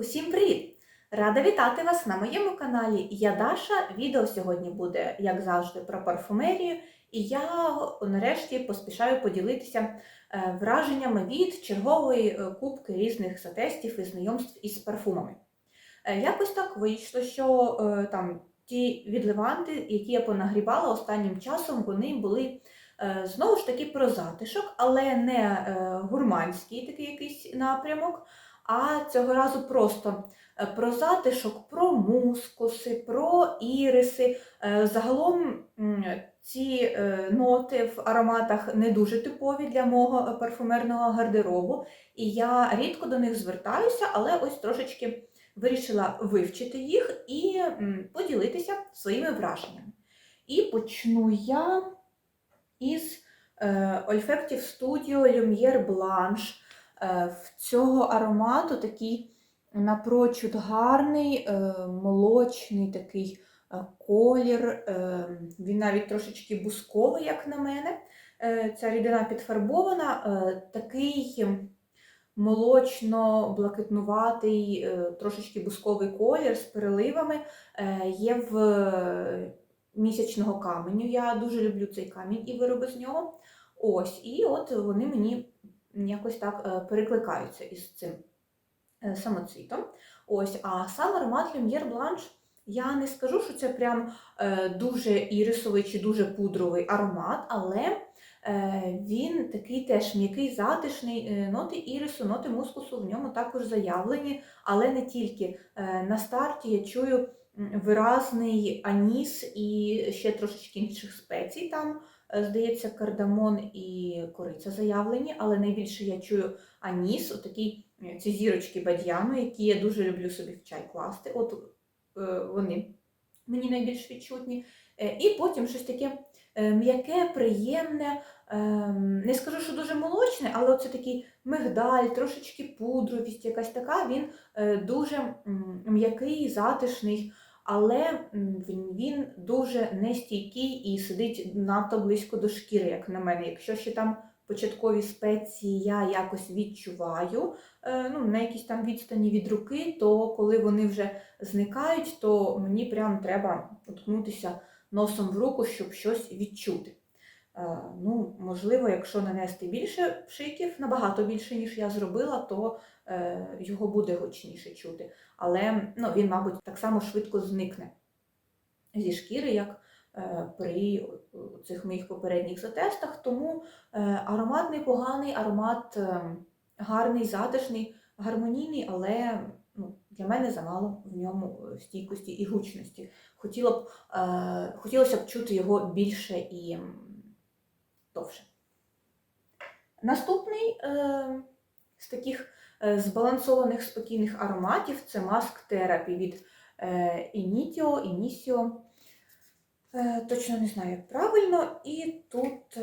Усім привіт! Рада вітати вас на моєму каналі. Я Даша. Відео сьогодні буде, як завжди, про парфумерію, і я нарешті поспішаю поділитися е, враженнями від чергової е, кубки різних затестів і знайомств із парфумами. Е, Якось так вийшло, що там ті відливанти, які я понагрівала останнім часом, вони були знову ж таки про затишок, але не гурманський такий якийсь напрямок. А цього разу просто е, про затишок, про мускуси, про іриси. Е, Загалом ці е, ноти в ароматах не дуже типові для мого парфумерного гардеробу, і я рідко до них звертаюся, але ось трошечки вирішила вивчити їх і поділитися своїми враженнями. І почну я із Olfactive Studio Lumiere Blanche. Е, В цього аромату такий напрочуд гарний, е, молочний такий е, колір. Він навіть трошечки бусковий, як на мене. Ця рідина підфарбована, такий молочно-блакитнуватий, трошечки бусковий колір з переливами. Є в місячного каменю. Я дуже люблю цей камінь і вироби з нього. Ось, і от вони мені якось так е, перекликаються із цим е, самоцвітом. Ось, а сам аромат Lumiere Blanche, я не скажу, що це прям е, дуже ірисовий чи дуже пудровий аромат, але він такий теж м'який, затишний, ноти ірису, ноти мускусу в ньому також заявлені, але не тільки. На старті я чую виразний аніс і ще трошечки інших спецій там. Е, Здається, кардамон і кориця заявлені, але найбільше я чую аніс, отакі е, ці зірочки бадьяну, які я дуже люблю собі в чай класти. От е, вони мені найбільш відчутні. І потім щось таке м'яке, приємне. ем, Не скажу, що дуже молочне, але це такий мигдаль, трошечки пудровість, якась така. Він дуже м'який, затишний. Але він, він дуже нестійкий і сидить надто близько до шкіри, як на мене. Якщо ще там початкові спеції я якось відчуваю е, ну, на якійсь там відстані від руки, то коли вони вже зникають, то мені прям треба уткнутися носом в руку, щоб щось відчути. Е, Ну, можливо, якщо нанести більше пшиків, набагато більше, ніж я зробила, то е, його буде гучніше чути. Але ну, він, мабуть, так само швидко зникне зі шкіри, як е, при цих моїх попередніх затестах. Тому аромат непоганий, аромат гарний, затишний, гармонійний, але ну, для мене замало в ньому стійкості і гучності. Хотіло б, е, хотілося б чути його більше і довше. Наступний е, з таких е, збалансованих спокійних ароматів це маск терапі від е, Initio, Initio. Е, точно не знаю, як правильно. І тут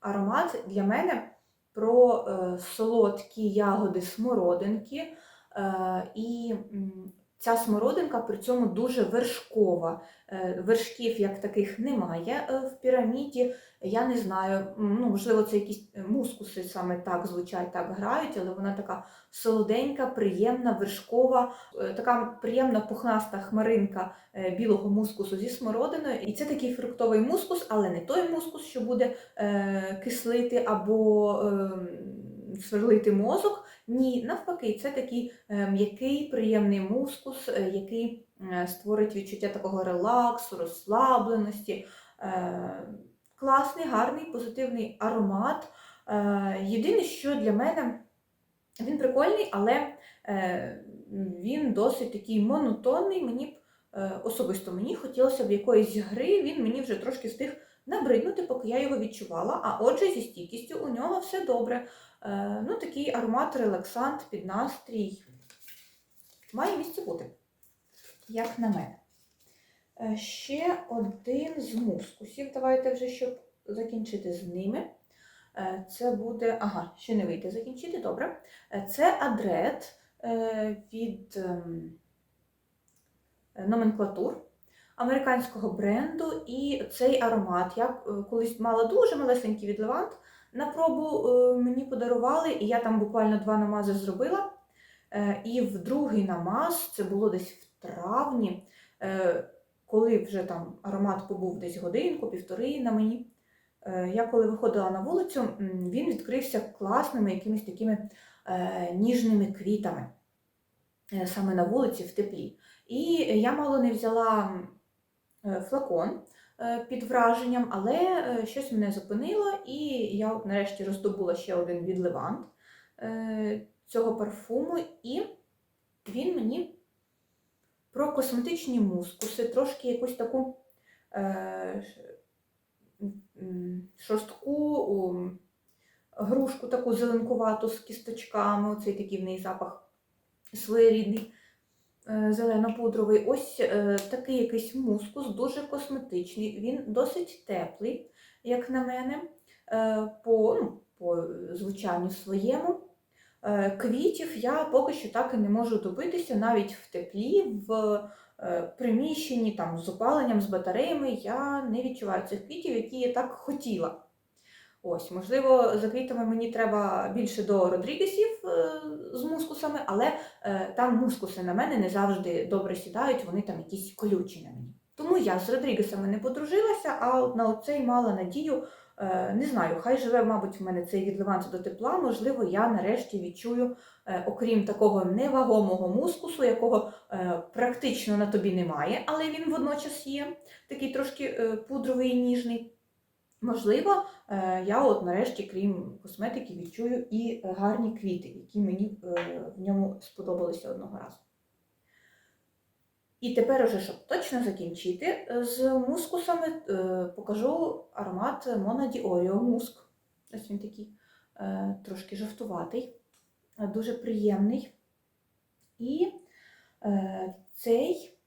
аромат для мене про солодкі ягоди смородинки. І ця смородинка при цьому дуже вершкова. Е, Вершків як таких немає е, в піраміді. Я не знаю, ну, можливо, це якісь мускуси саме так звучать, так грають, але вона така солоденька, приємна, вершкова, е, така приємна пухнаста хмаринка е, білого мускусу зі смородиною. І це такий фруктовий мускус, але не той мускус, що буде е, кислити або е, сверлити мозок. Ні, навпаки, це такий е, м'який, приємний мускус, е, який е, створить відчуття такого релаксу, розслабленості. Класний, гарний, позитивний аромат. Єдине, що для мене він прикольний, але він досить такий монотонний. Мені б особисто мені хотілося б якоїсь гри, він мені вже трошки встиг набриднути, поки я його відчувала. А отже, зі стійкістю у нього все добре. Е, Ну, такий аромат, релаксант під настрій. Має місце бути, як на мене. Е, Ще один з мускусів. Давайте вже, щоб закінчити з ними. Е, Це буде. Ага, ще не вийде закінчити, добре. Це адрет від ем, номенклатур американського бренду. І цей аромат я колись мала дуже малесенький від Левант. На пробу е, мені подарували, і я там буквально два намази зробила. Е, І в другий намаз, це було десь в травні, е, коли вже там аромат побув десь годинку, півтори на мені. Я коли виходила на вулицю, він відкрився класними якимись такими ніжними квітами саме на вулиці в теплі. І я мало не взяла флакон під враженням, але е, щось мене зупинило, і я нарешті роздобула ще один від Левант е, цього парфуму, і він мені про косметичні мускуси, трошки якусь таку е, шорстку грушку, таку зеленкувату з кісточками, оцей такий в неї запах своєрідний. е, зелено-пудровий. Ось е, такий якийсь мускус, дуже косметичний. Він досить теплий, як на мене, е, по, ну, по звучанню своєму. Е, Квітів я поки що так і не можу добитися, навіть в теплі, в е, приміщенні там, з опаленням, з батареями я не відчуваю цих квітів, які я так хотіла. Ось, можливо, за квітами мені треба більше до Родрігесів е, з мускусами, але е, там мускуси на мене не завжди добре сідають, вони там якісь колючі на мені. Тому я з Родрігесами не подружилася, а на оцей мала надію. Е, Не знаю, хай живе, мабуть, в мене цей від до тепла. Можливо, я нарешті відчую, окрім такого невагомого мускусу, якого практично на тобі немає, але він водночас є, такий трошки пудровий і ніжний. Можливо, е, я от нарешті, крім косметики, відчую і е, гарні квіти, які мені е, в ньому сподобалися одного разу. І тепер уже, щоб точно закінчити, з мускусами покажу аромат Mona di Oreo муск. Ось він такий трошки жовтуватий, дуже приємний. І цей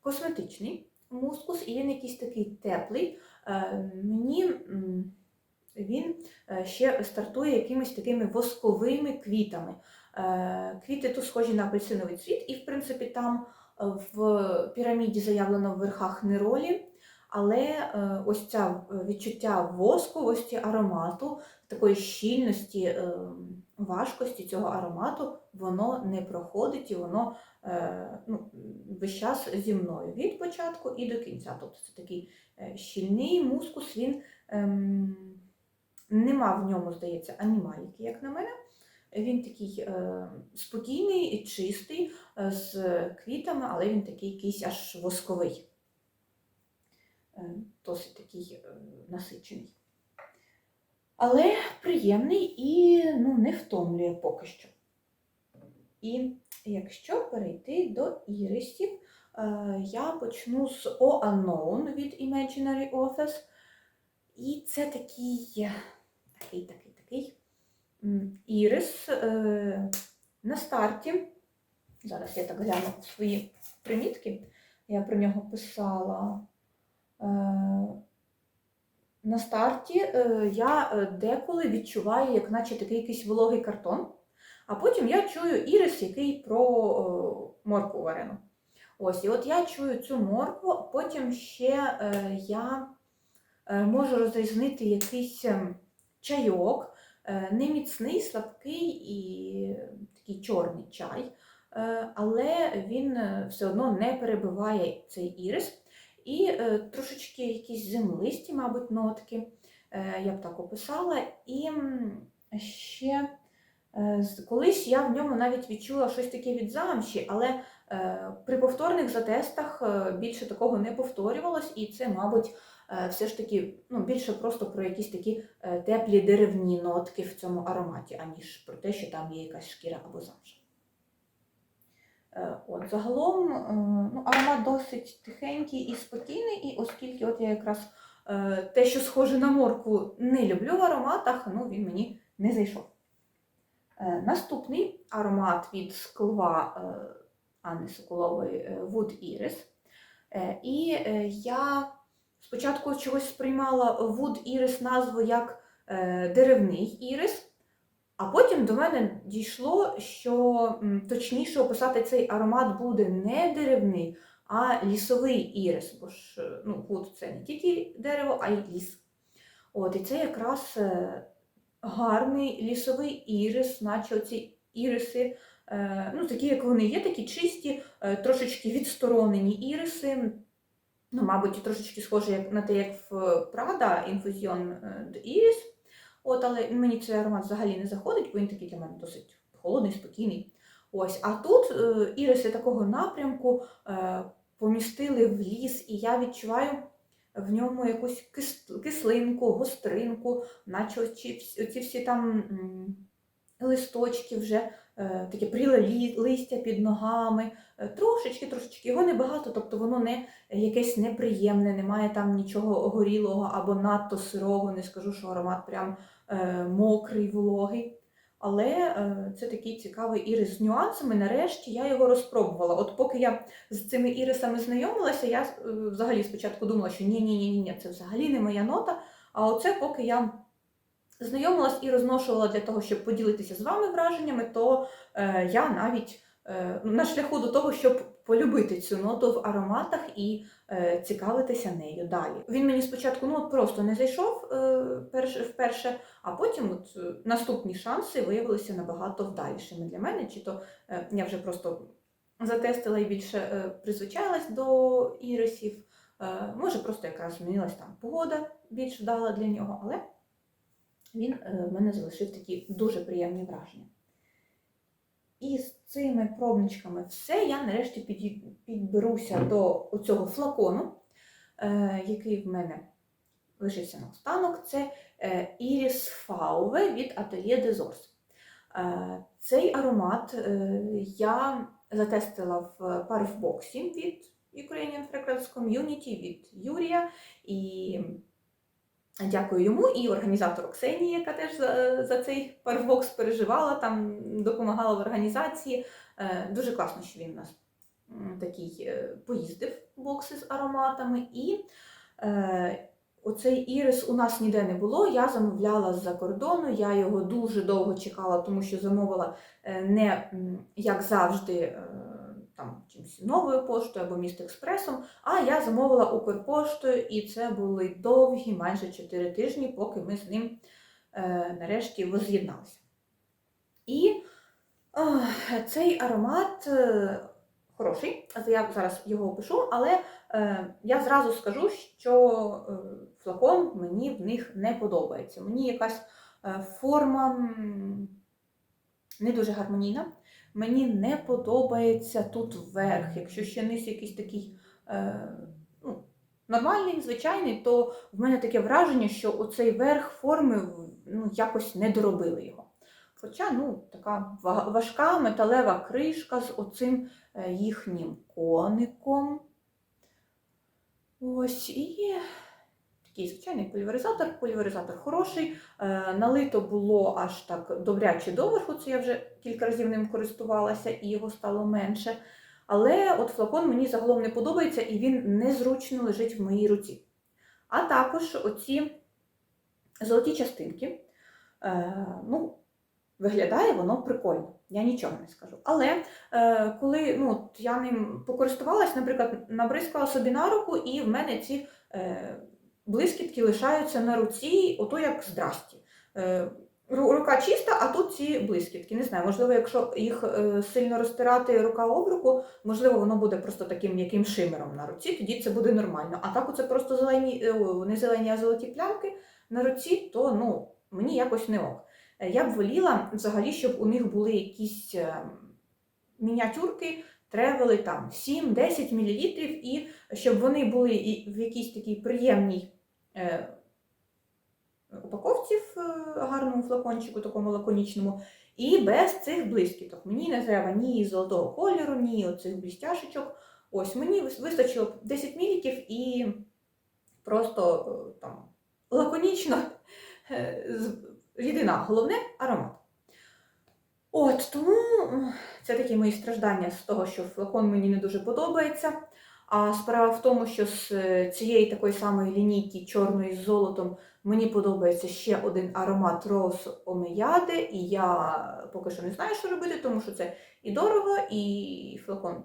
косметичний мускус, і він якийсь такий теплий. Е, Мені він е, ще стартує якимись такими восковими квітами. Е, Квіти тут схожі на апельсиновий цвіт, і, в принципі, там в піраміді заявлено в верхах неролі, але е, ось це відчуття восковості аромату, такої щільності, е, важкості цього аромату, воно не проходить і воно е, ну, весь час зі мною від початку і до кінця. Тобто це такий щільний мускус, він ем, нема в ньому, здається, анімаліки, як на мене. Він такий е, спокійний і чистий, з квітами, але він такий якийсь аж восковий. Е, досить такий е, насичений. Але приємний і ну, не втомлює поки що. І якщо перейти до ірисів, е, я почну з O Unknown від Imaginary Office. І це такий, такий, такий, такий ірис на старті. Зараз я так гляну свої примітки. Я про нього писала. Е, на старті е, я е, деколи відчуваю, як наче такий якийсь вологий картон, а потім я чую ірис, який про моркву варену. Ось, і от я чую цю моркву, потім ще я можу розрізнити якийсь ем, чайок, е, не міцний, слабкий і такий чорний чай, але він все одно не перебиває цей ірис. І е, трошечки якісь землисті, мабуть, нотки, е, я б так описала. І ще е, колись я в ньому навіть відчула щось таке від замші, але при повторних затестах більше такого не повторювалось, і це, мабуть, все ж таки ну, більше просто про якісь такі теплі деревні нотки в цьому ароматі, аніж про те, що там є якась шкіра або замша. Е, От, загалом е, ну, аромат досить тихенький і спокійний, і оскільки от я якраз е, те, що схоже на моркву, не люблю в ароматах, ну він мені не зайшов. Наступний аромат від склва е, Анни Соколової Wood Iris. І я спочатку чогось сприймала Wood Iris назву як деревний ірис, а потім до мене дійшло, що точніше описати цей аромат буде не деревний, а лісовий ірис. Бо ж е, ну, wood це не тільки дерево, а й ліс. От, і це якраз е, гарний лісовий ірис, наче оці іриси. Е, ну, такі, як вони є, такі чисті, трошечки відсторонені іриси. Ну, мабуть, трошечки схожі на те, як в е, de Iris. От, але мені цей аромат взагалі не заходить, бо він такий для мене досить холодний, спокійний. Ось, а тут е, іриси такого напрямку е, помістили в ліс, і я відчуваю в ньому якусь кис- кислинку, гостринку, наче оці, оці всі там м, листочки вже е, таке пріле листя під ногами. Е, Трошечки, трошечки, його небагато, тобто воно не якесь неприємне, немає там нічого горілого або надто сирого, не скажу, що аромат прям мокрий, вологий. Але е, це такий цікавий ірис з нюансами. Нарешті я його розпробувала. От поки я з цими ірисами знайомилася, я е, взагалі спочатку думала, що ні, ні, це взагалі не моя нота. А оце поки я знайомилась і розношувала для того, щоб поділитися з вами враженнями, то е, я навіть е, на шляху до того, щоб полюбити цю ноту в ароматах і е, цікавитися нею далі. Він мені спочатку ну, от просто не зайшов е, перш, вперше, а потім от, е, наступні шанси виявилися набагато вдалішими для мене. Чи то е, я вже просто затестила і більше е, призвичаїлась до ірисів. Е, може, просто якраз змінилась там погода більш вдала для нього, але він е, в мене залишив такі дуже приємні враження. І з цими пробничками все. Я нарешті підберуся до цього флакону, е, який в мене лишився на останок. Це е, Iris Fauve від Atelier des Ors. Е, Цей аромат я затестила в парфбоксі від Ukrainian Fragrance Community від Юрія. І Дякую йому і організатору Ксенії, яка теж за, за цей парфбокс переживала, там допомагала в організації. Е, Дуже класно, що він у нас такий е, поїздив бокси з ароматами. І е, оцей ірис у нас ніде не було. Я замовляла з-за кордону. Я його дуже довго чекала, тому що замовила е, не як завжди. Там чимось новою поштою або міст експресом, а я замовила Укрпоштою, і це були довгі, майже 4 тижні, поки ми з ним е, нарешті воз'єдналися. І е, цей аромат е, хороший, я зараз його опишу, але е, я зразу скажу, що е, флакон мені в них не подобається. Мені якась е, форма не дуже гармонійна. Мені не подобається тут вверх. Якщо ще низ якийсь такий е, ну, нормальний, звичайний, то в мене таке враження, що оцей верх форми ну, якось не доробили його. Хоча ну, така важка металева кришка з оцим е, їхнім коником. Ось і такий звичайний пульверизатор. Пульверизатор хороший. Е, налито було аж так добряче доверху, це я вже кілька разів ним користувалася і його стало менше. Але от флакон мені загалом не подобається і він незручно лежить в моїй руці. А також оці золоті частинки. Е, ну, виглядає воно прикольно, я нічого не скажу. Але е, коли ну, я ним покористувалась, наприклад, набризкала собі на руку, і в мене ці е, блискітки лишаються на руці, ото як здрасті. Е, рука чиста, а тут ці блискітки. Не знаю, можливо, якщо їх е, сильно розтирати рука об руку, можливо, воно буде просто таким м'яким шимером на руці, тоді це буде нормально. А так оце просто зелені, е, не зелені, а золоті плямки на руці, то ну, мені якось не ок. Я б воліла взагалі, щоб у них були якісь мініатюрки, тревели там 7-10 мл, і щоб вони були в якійсь такій приємній упаковці в е, гарному флакончику, такому лаконічному, і без цих блискіток. Мені не треба ні золотого кольору, ні оцих блістяшечок. Ось мені вистачило 10 мл і просто е, там лаконічно е, рідина, головне аромат. От тому це такі мої страждання з того, що флакон мені не дуже подобається. А справа в тому, що з е, цієї такої самої лінійки чорної з золотом мені подобається ще один аромат Rose Омеяде, і я поки що не знаю, що робити, тому що це і дорого, і флакон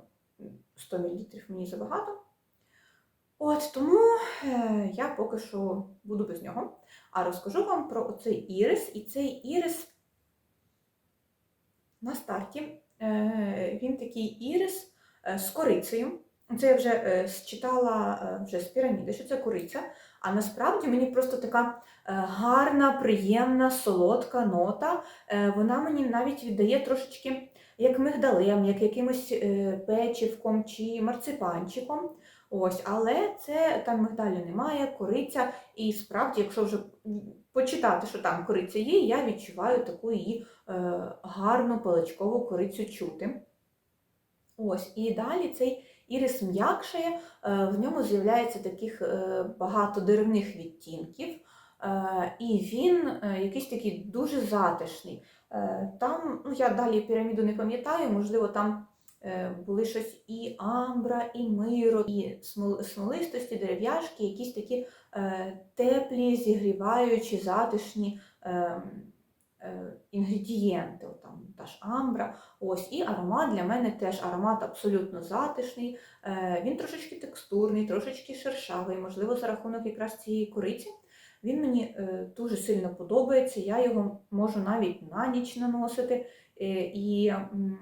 100 мл мені забагато. От тому е, я поки що буду без нього. А розкажу вам про оцей ірис. І цей ірис на старті е, він такий ірис з корицею. Це я вже е, считала е, вже з піраміди, що це кориця. А насправді мені просто така е, гарна, приємна, солодка нота. Вона мені навіть віддає трошечки як мигдалем, як якимось печивком чи марципанчиком. Ось, але це там мигдалю немає, кориця. І справді, якщо вже почитати, що там кориця є, я відчуваю таку її гарну паличкову корицю чути. Ось, і далі цей ірис м'якшає, е, в ньому з'являється таких е, багато деревних відтінків, е, і він якийсь такий дуже затишний. Там, ну я далі піраміду не пам'ятаю, можливо, там були щось і амбра, і миро, і смолистості, дерев'яшки, якісь такі теплі, зігріваючі, затишні е, е, інгредієнти. Там та ж амбра. Ось, і аромат для мене теж аромат абсолютно затишний. Е, він трошечки текстурний, трошечки шершавий, можливо, за рахунок якраз цієї кориці. Він мені е, дуже сильно подобається. Я його можу навіть на ніч наносити, е, і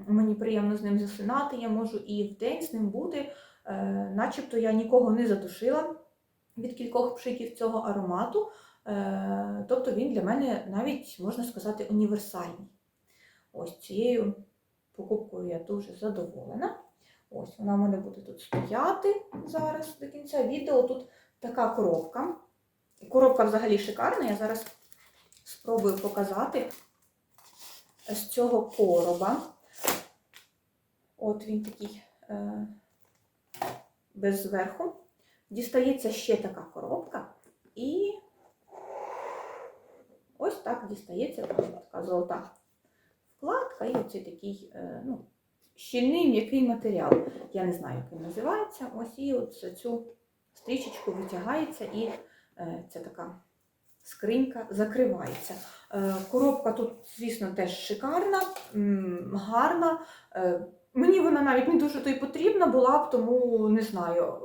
мені приємно з ним засинати. Я можу і вдень з ним бути, е, начебто я нікого не задушила від кількох пшиків цього аромату. Е, тобто він для мене навіть можна сказати універсальний. Ось цією покупкою я дуже задоволена. Ось вона в мене буде тут стояти зараз до кінця відео. Тут така коробка. Коробка взагалі шикарна. Я зараз спробую показати з цього короба. От він такий е, без зверху. Дістається ще така коробка. І ось так дістається така золота вкладка і оцей такий е, ну, щільний м'який матеріал. Я не знаю, як він називається. Ось і от цю стрічечку витягається і е, ця така скринька закривається. Е, коробка тут, звісно, теж шикарна, гарна. Мені вона навіть не дуже то й потрібна була б, тому не знаю.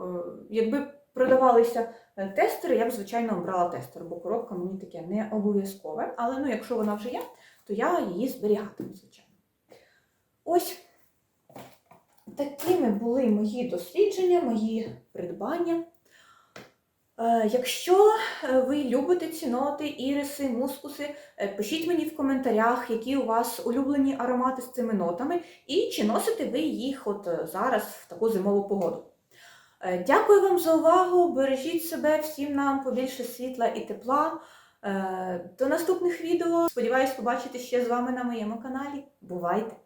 Якби продавалися тестери, я б, звичайно, обрала тестер, бо коробка мені таке не обов'язкове. Але ну, якщо вона вже є, то я її зберігатиму, звичайно. Ось такими були мої дослідження, мої придбання. Е, Якщо е, ви любите ціноти, іриси, мускуси, е, пишіть мені в коментарях, які у вас улюблені аромати з цими нотами, і чи носите ви їх от е, зараз в таку зимову погоду. Е, Дякую вам за увагу! Бережіть себе, всім нам побільше світла і тепла. Е, До наступних відео. Сподіваюсь побачити ще з вами на моєму каналі. Бувайте!